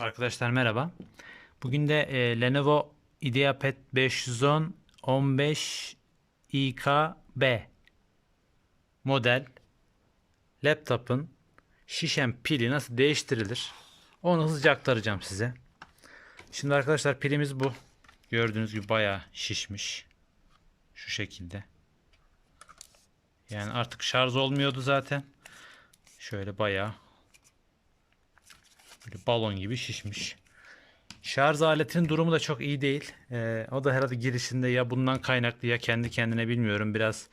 Arkadaşlar merhaba. Bugün de e, Lenovo IdeaPad 510 15 IKB model laptopun şişen pili nasıl değiştirilir? Onu hızlıca aktaracağım size. Şimdi arkadaşlar pilimiz bu. Gördüğünüz gibi bayağı şişmiş. Şu şekilde. Yani artık şarj olmuyordu zaten. Şöyle bayağı Böyle balon gibi şişmiş. Şarj aletinin durumu da çok iyi değil. Ee, o da herhalde girişinde ya bundan kaynaklı ya kendi kendine bilmiyorum. Biraz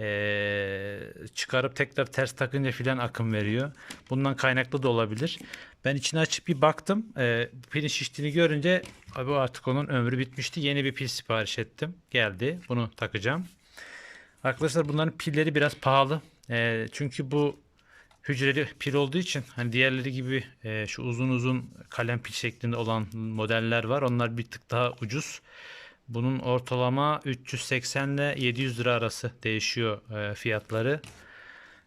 ee, çıkarıp tekrar ters takınca filan akım veriyor. Bundan kaynaklı da olabilir. Ben içini açıp bir baktım. Ee, pilin şiştiğini görünce abi artık onun ömrü bitmişti. Yeni bir pil sipariş ettim. Geldi. Bunu takacağım. Arkadaşlar bunların pilleri biraz pahalı. Ee, çünkü bu hücreli pil olduğu için hani diğerleri gibi e, şu uzun uzun kalem pil şeklinde olan modeller var. Onlar bir tık daha ucuz. Bunun ortalama 380 ile 700 lira arası değişiyor e, fiyatları.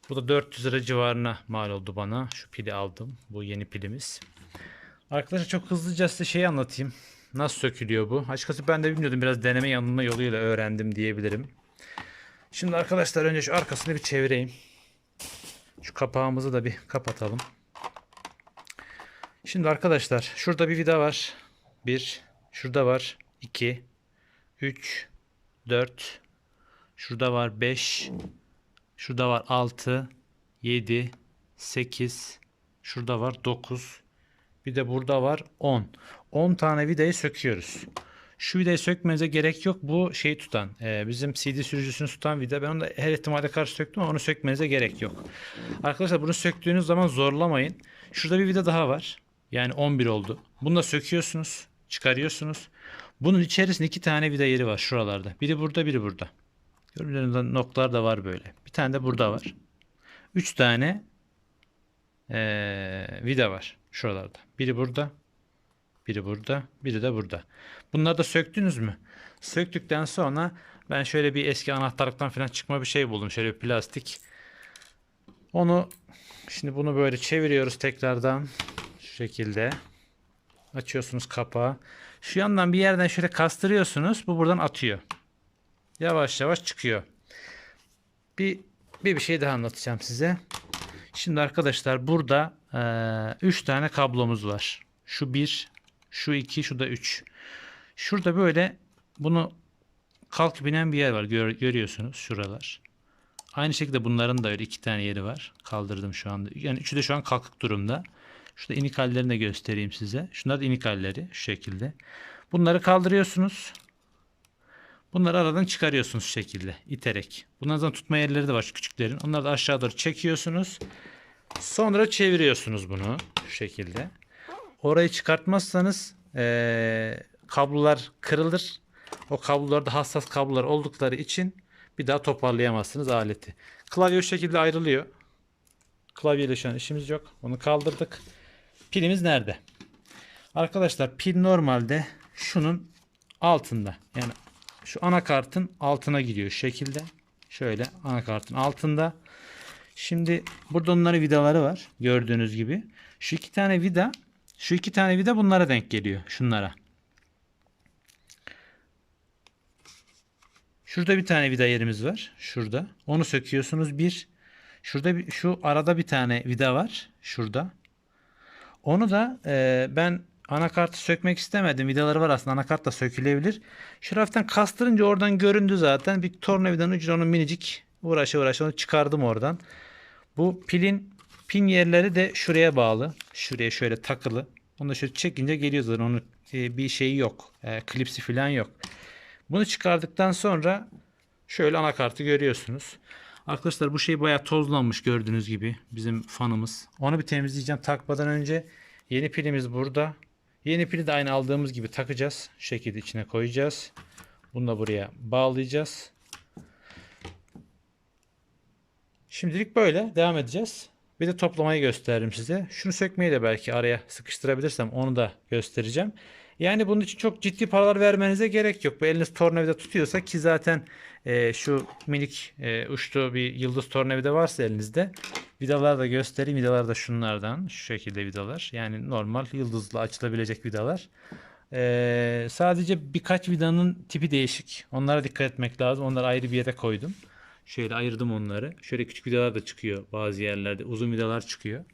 Bu da 400 lira civarına mal oldu bana. Şu pili aldım. Bu yeni pilimiz. Arkadaşlar çok hızlıca size şeyi anlatayım. Nasıl sökülüyor bu? Açıkçası ben de bilmiyordum. Biraz deneme yanılma yoluyla öğrendim diyebilirim. Şimdi arkadaşlar önce şu arkasını bir çevireyim. Şu kapağımızı da bir kapatalım. Şimdi arkadaşlar şurada bir vida var. 1 şurada var 2 3 4 şurada var 5 şurada var 6 7 8 şurada var 9 bir de burada var 10 10 tane vidayı söküyoruz. Şu vidayı sökmenize gerek yok. Bu şeyi tutan, e, bizim CD sürücüsünü tutan vida. Ben onu da her ihtimale karşı söktüm ama onu sökmenize gerek yok. Arkadaşlar bunu söktüğünüz zaman zorlamayın. Şurada bir vida daha var. Yani 11 oldu. Bunu da söküyorsunuz, çıkarıyorsunuz. Bunun içerisinde iki tane vida yeri var şuralarda. Biri burada, biri burada. Gördüğünüz noktalar da var böyle. Bir tane de burada var. Üç tane e, vida var şuralarda. Biri burada, biri burada, biri de burada. Bunları da söktünüz mü? Söktükten sonra ben şöyle bir eski anahtarlıktan falan çıkma bir şey buldum. Şöyle bir plastik. Onu şimdi bunu böyle çeviriyoruz tekrardan. Şu şekilde. Açıyorsunuz kapağı. Şu yandan bir yerden şöyle kastırıyorsunuz. Bu buradan atıyor. Yavaş yavaş çıkıyor. Bir bir, bir şey daha anlatacağım size. Şimdi arkadaşlar burada 3 tane kablomuz var. Şu 1, şu 2, şu da 3. Şurada böyle bunu kalk binen bir yer var. Gör, görüyorsunuz şuralar. Aynı şekilde bunların da öyle iki tane yeri var. Kaldırdım şu anda. Yani üçü de şu an kalkık durumda. Şurada inik hallerini de göstereyim size. Şunlar da inik halleri şu şekilde. Bunları kaldırıyorsunuz. Bunları aradan çıkarıyorsunuz şu şekilde iterek. Bunlardan tutma yerleri de var şu küçüklerin. Onları da aşağı doğru çekiyorsunuz. Sonra çeviriyorsunuz bunu şu şekilde. Orayı çıkartmazsanız ee, kablolar kırılır. O kablolarda hassas kablolar oldukları için bir daha toparlayamazsınız aleti. Klavye şu şekilde ayrılıyor. Klavyeyle şu an işimiz yok. Onu kaldırdık. Pilimiz nerede? Arkadaşlar pil normalde şunun altında. Yani şu anakartın altına gidiyor şekilde. Şöyle anakartın altında. Şimdi burada onların vidaları var. Gördüğünüz gibi. Şu iki tane vida şu iki tane vida bunlara denk geliyor. Şunlara. Şurada bir tane vida yerimiz var. Şurada. Onu söküyorsunuz. Bir. Şurada bir, şu arada bir tane vida var. Şurada. Onu da e, ben anakartı sökmek istemedim. Vidaları var aslında. Anakart da sökülebilir. Şu raftan kastırınca oradan göründü zaten. Bir tornavidanın ucuna onu minicik uğraşa uğraşa onu çıkardım oradan. Bu pilin pin yerleri de şuraya bağlı. Şuraya şöyle takılı. Onu da şöyle çekince geliyor zaten. Onun e, bir şeyi yok. E, klipsi falan yok. Bunu çıkardıktan sonra şöyle anakartı görüyorsunuz. Arkadaşlar bu şey bayağı tozlanmış gördüğünüz gibi. Bizim fanımız. Onu bir temizleyeceğim takmadan önce. Yeni pilimiz burada. Yeni pili de aynı aldığımız gibi takacağız. Şu şekilde içine koyacağız. Bunu da buraya bağlayacağız. Şimdilik böyle devam edeceğiz. Bir de toplamayı gösteririm size. Şunu sökmeyi de belki araya sıkıştırabilirsem onu da göstereceğim. Yani bunun için çok ciddi paralar vermenize gerek yok. Bu eliniz tornavida tutuyorsa ki zaten e, şu minik e, uçlu bir yıldız tornavida varsa elinizde Vidaları da göstereyim. Vidalar da şunlardan. Şu şekilde vidalar. Yani normal yıldızlı açılabilecek vidalar. Ee, sadece birkaç vidanın tipi değişik. Onlara dikkat etmek lazım. Onları ayrı bir yere koydum. Şöyle ayırdım onları. Şöyle küçük vidalar da çıkıyor bazı yerlerde. Uzun vidalar çıkıyor.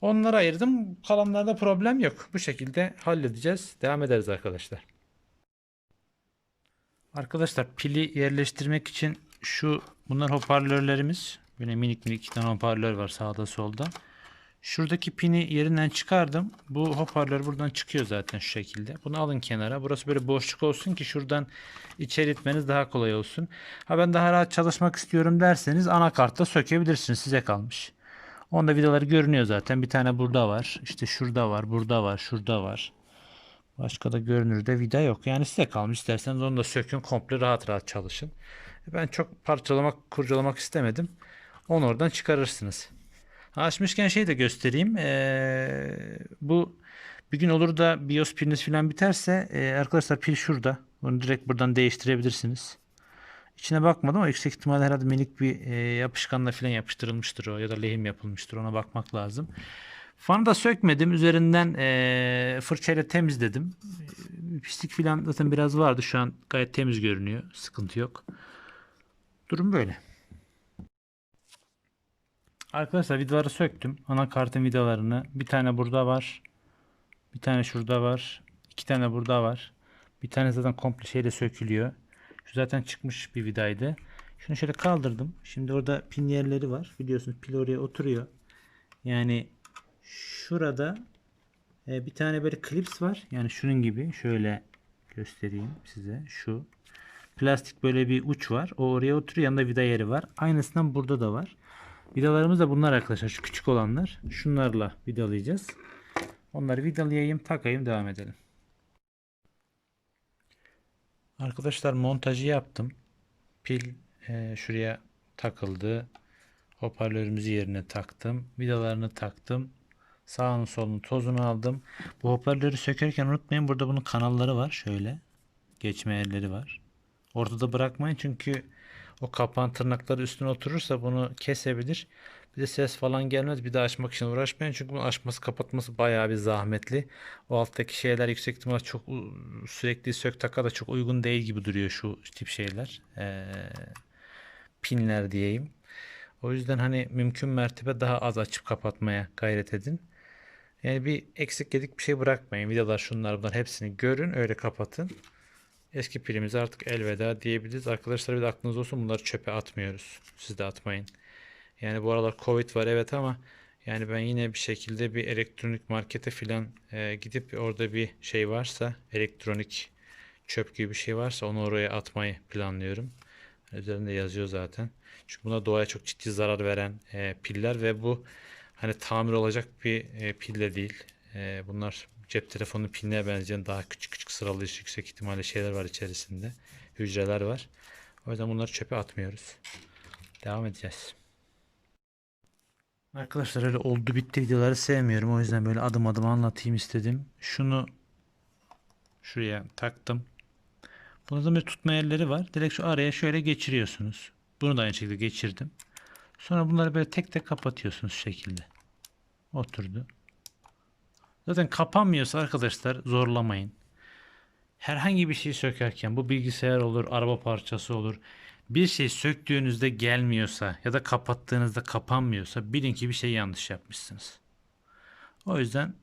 Onları ayırdım. Kalanlarda problem yok. Bu şekilde halledeceğiz. Devam ederiz arkadaşlar. Arkadaşlar pili yerleştirmek için şu bunlar hoparlörlerimiz. Böyle minik minik iki tane hoparlör var sağda solda. Şuradaki pini yerinden çıkardım. Bu hoparlör buradan çıkıyor zaten şu şekilde. Bunu alın kenara. Burası böyle boşluk olsun ki şuradan içeri itmeniz daha kolay olsun. Ha ben daha rahat çalışmak istiyorum derseniz anakartta sökebilirsiniz. Size kalmış. Onda vidaları görünüyor zaten. Bir tane burada var. İşte şurada var, burada var, şurada var. Başka da görünürde vida yok. Yani size kalmış. İsterseniz onu da sökün komple rahat rahat çalışın. Ben çok parçalamak, kurcalamak istemedim. Onu oradan çıkarırsınız. Açmışken şey de göstereyim. Ee, bu bir gün olur da BIOS piliniz falan biterse e, arkadaşlar pil şurada. Bunu direkt buradan değiştirebilirsiniz. İçine bakmadım ama yüksek ihtimalle herhalde minik bir e, yapışkanla falan yapıştırılmıştır o ya da lehim yapılmıştır. Ona bakmak lazım. Fanı da sökmedim. Üzerinden e, fırçayla temizledim. E, pislik falan zaten biraz vardı. Şu an gayet temiz görünüyor. Sıkıntı yok. Durum böyle. Arkadaşlar vidaları söktüm. Anakartın vidalarını. Bir tane burada var. Bir tane şurada var. iki tane burada var. Bir tane zaten komple şeyle sökülüyor. Şu zaten çıkmış bir vidaydı. Şunu şöyle kaldırdım. Şimdi orada pin yerleri var. Biliyorsunuz pil oraya oturuyor. Yani şurada e, bir tane böyle klips var. Yani şunun gibi şöyle göstereyim size. Şu plastik böyle bir uç var. O oraya oturuyor. Yanında vida yeri var. Aynısından burada da var. Vidalarımız da bunlar arkadaşlar. Şu küçük olanlar. Şunlarla vidalayacağız. Onları vidalayayım, takayım, devam edelim. Arkadaşlar montajı yaptım. Pil e, şuraya takıldı. Hoparlörümüzü yerine taktım. Vidalarını taktım. Sağını solunu tozunu aldım. Bu hoparlörü sökerken unutmayın burada bunun kanalları var. Şöyle. Geçme yerleri var. Ortada bırakmayın çünkü o kapan tırnakları üstüne oturursa bunu kesebilir. Bir de ses falan gelmez. Bir de açmak için uğraşmayın. Çünkü bunu açması kapatması bayağı bir zahmetli. O alttaki şeyler yüksek ihtimal çok sürekli sök taka da çok uygun değil gibi duruyor şu tip şeyler. Ee, pinler diyeyim. O yüzden hani mümkün mertebe daha az açıp kapatmaya gayret edin. Yani bir eksik yedik bir şey bırakmayın. Vidalar şunlar bunlar hepsini görün öyle kapatın. Eski pilimize artık elveda diyebiliriz. Arkadaşlar bir de aklınız olsun bunları çöpe atmıyoruz. Siz de atmayın. Yani bu aralar Covid var evet ama yani ben yine bir şekilde bir elektronik markete filan e, gidip orada bir şey varsa elektronik çöp gibi bir şey varsa onu oraya atmayı planlıyorum. Üzerinde yazıyor zaten. Çünkü buna doğaya çok ciddi zarar veren e, piller ve bu hani tamir olacak bir e, pil de değil. E, bunlar cep telefonu piline benzeyen daha küçük küçük sıralı yüksek ihtimalle şeyler var içerisinde. Hücreler var. O yüzden bunları çöpe atmıyoruz. Devam edeceğiz. Arkadaşlar öyle oldu bitti videoları sevmiyorum. O yüzden böyle adım adım anlatayım istedim. Şunu şuraya taktım. Bunun bir tutma yerleri var. Direkt şu araya şöyle geçiriyorsunuz. Bunu da aynı şekilde geçirdim. Sonra bunları böyle tek tek kapatıyorsunuz şu şekilde. Oturdu. Zaten kapanmıyorsa arkadaşlar zorlamayın. Herhangi bir şey sökerken bu bilgisayar olur, araba parçası olur. Bir şey söktüğünüzde gelmiyorsa ya da kapattığınızda kapanmıyorsa bilin ki bir şey yanlış yapmışsınız. O yüzden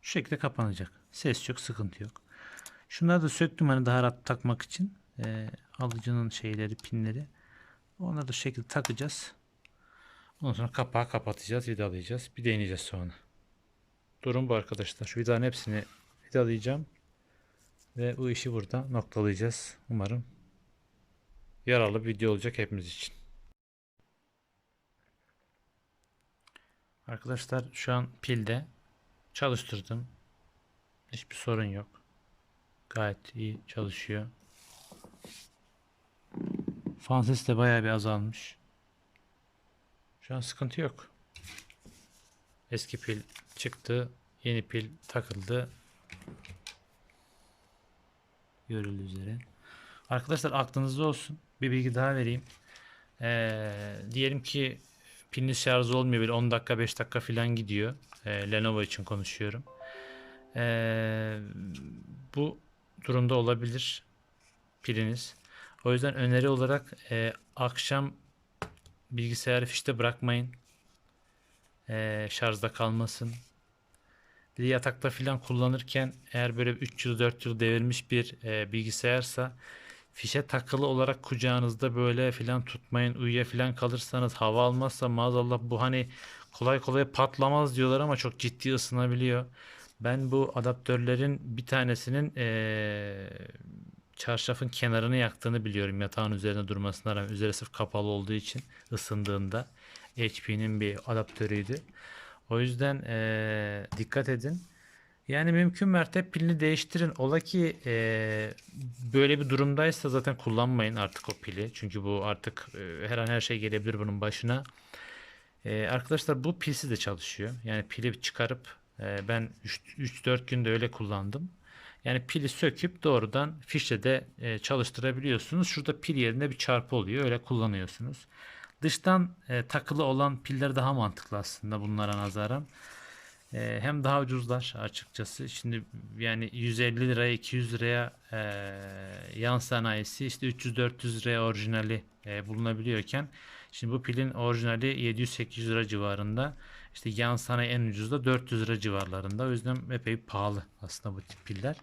şu şekilde kapanacak. Ses yok, sıkıntı yok. Şunları da söktüm hani daha rahat takmak için. Ee, alıcının şeyleri, pinleri. Onları da şu şekilde takacağız. Ondan sonra kapağı kapatacağız, vidalayacağız. Bir deneyeceğiz sonra. Durum bu arkadaşlar. Şu vidanın hepsini vidalayacağım. Ve bu işi burada noktalayacağız. Umarım yararlı bir video olacak hepimiz için. Arkadaşlar şu an pilde çalıştırdım. Hiçbir sorun yok. Gayet iyi çalışıyor. Fan sesi de bayağı bir azalmış. Şu an sıkıntı yok. Eski pil çıktı. Yeni pil takıldı. Görüldüğü üzere. Arkadaşlar aklınızda olsun. Bir bilgi daha vereyim. Ee, diyelim ki piliniz şarj olmuyor böyle 10 dakika 5 dakika falan gidiyor. Ee, Lenovo için konuşuyorum. Ee, bu durumda olabilir piliniz. O yüzden öneri olarak e, akşam bilgisayarı fişte bırakmayın. Ee, şarjda kalmasın. Bir de yatakta filan kullanırken eğer böyle 3 yıl 4 yıl devirmiş bir e, bilgisayarsa fişe takılı olarak kucağınızda böyle filan tutmayın. Uyuya filan kalırsanız hava almazsa maazallah bu hani kolay kolay patlamaz diyorlar ama çok ciddi ısınabiliyor. Ben bu adaptörlerin bir tanesinin e, çarşafın kenarını yaktığını biliyorum yatağın üzerine durmasına rağmen üzeri sırf kapalı olduğu için ısındığında HP'nin bir adaptörüydü. O yüzden eee, dikkat edin. Yani mümkün mertebe pilini değiştirin. Ola ki eee, böyle bir durumdaysa zaten kullanmayın artık o pili. Çünkü bu artık eee, her an her şey gelebilir bunun başına. Eee, arkadaşlar bu pilsiz de çalışıyor. Yani pili çıkarıp eee, ben 3-4 günde öyle kullandım. Yani pili söküp doğrudan fişle de eee, çalıştırabiliyorsunuz. Şurada pil yerine bir çarpı oluyor. Öyle kullanıyorsunuz. Dıştan e, takılı olan piller daha mantıklı aslında bunlara nazaran. E, hem daha ucuzlar açıkçası. Şimdi yani 150 liraya 200 liraya e, yan sanayisi işte 300-400 liraya orijinali e, bulunabiliyorken şimdi bu pilin orijinali 700-800 lira civarında. İşte yan sanayi en ucuz da 400 lira civarlarında. O yüzden epey pahalı aslında bu tip piller.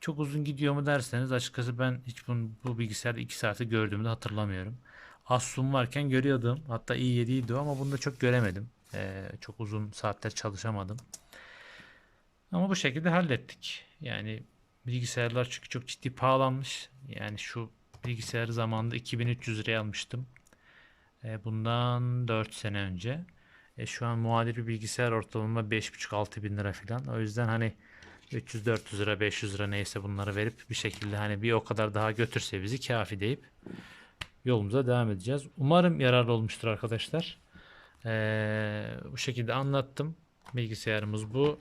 Çok uzun gidiyor mu derseniz açıkçası ben hiç bunu, bu bilgisayarda 2 saati gördüğümü de hatırlamıyorum. Asus'um varken görüyordum. Hatta i7'ydi o ama bunu da çok göremedim. Ee, çok uzun saatler çalışamadım. Ama bu şekilde hallettik. Yani bilgisayarlar çünkü çok ciddi pahalanmış. Yani şu bilgisayarı zamanında 2300 liraya almıştım. Ee, bundan 4 sene önce. E, şu an muadil bir bilgisayar ortalama 5,5-6 bin lira falan. O yüzden hani 300-400 lira 500 lira neyse bunları verip bir şekilde hani bir o kadar daha götürse bizi kafi deyip yolumuza devam edeceğiz. Umarım yararlı olmuştur arkadaşlar. Ee, bu şekilde anlattım. Bilgisayarımız bu.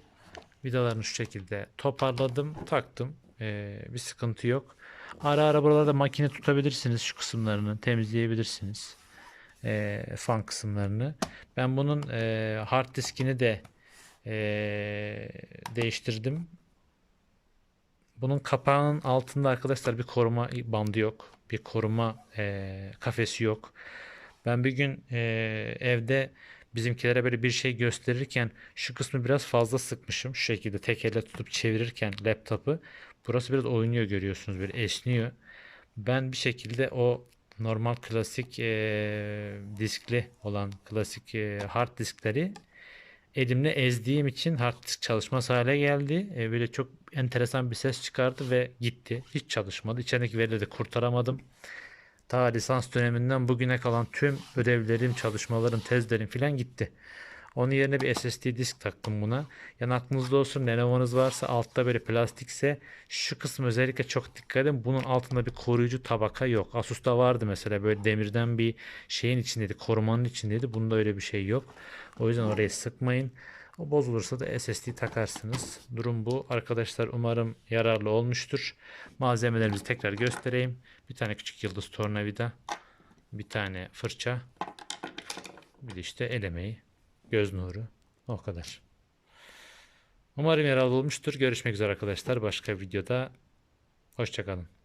Vidalarını şu şekilde toparladım, taktım. Ee, bir sıkıntı yok. Ara ara buralarda makine tutabilirsiniz şu kısımlarını, temizleyebilirsiniz. Ee, fan kısımlarını. Ben bunun e, hard diskini de e, değiştirdim. Bunun kapağının altında arkadaşlar bir koruma bandı yok. Bir koruma e, kafesi yok. Ben bir gün e, evde bizimkilere böyle bir şey gösterirken şu kısmı biraz fazla sıkmışım. Şu şekilde tek elle tutup çevirirken laptopu. Burası biraz oynuyor görüyorsunuz böyle esniyor. Ben bir şekilde o normal klasik e, diskli olan klasik e, hard diskleri elimle ezdiğim için hard disk çalışmaz hale geldi. E, böyle çok enteresan bir ses çıkardı ve gitti. Hiç çalışmadı. İçerideki verileri kurtaramadım. Ta lisans döneminden bugüne kalan tüm ödevlerim, çalışmalarım, tezlerim filan gitti. Onun yerine bir SSD disk taktım buna. Yani aklınızda olsun Lenovo'nuz varsa altta böyle plastikse şu kısmı özellikle çok dikkat edin. Bunun altında bir koruyucu tabaka yok. Asus'ta vardı mesela böyle demirden bir şeyin içindeydi. Korumanın içindeydi. Bunda öyle bir şey yok. O yüzden orayı sıkmayın. O bozulursa da SSD takarsınız. Durum bu. Arkadaşlar umarım yararlı olmuştur. Malzemelerimizi tekrar göstereyim. Bir tane küçük yıldız tornavida. Bir tane fırça. Bir de işte el emeği. Göz nuru. O kadar. Umarım yararlı olmuştur. Görüşmek üzere arkadaşlar. Başka videoda. Hoşçakalın.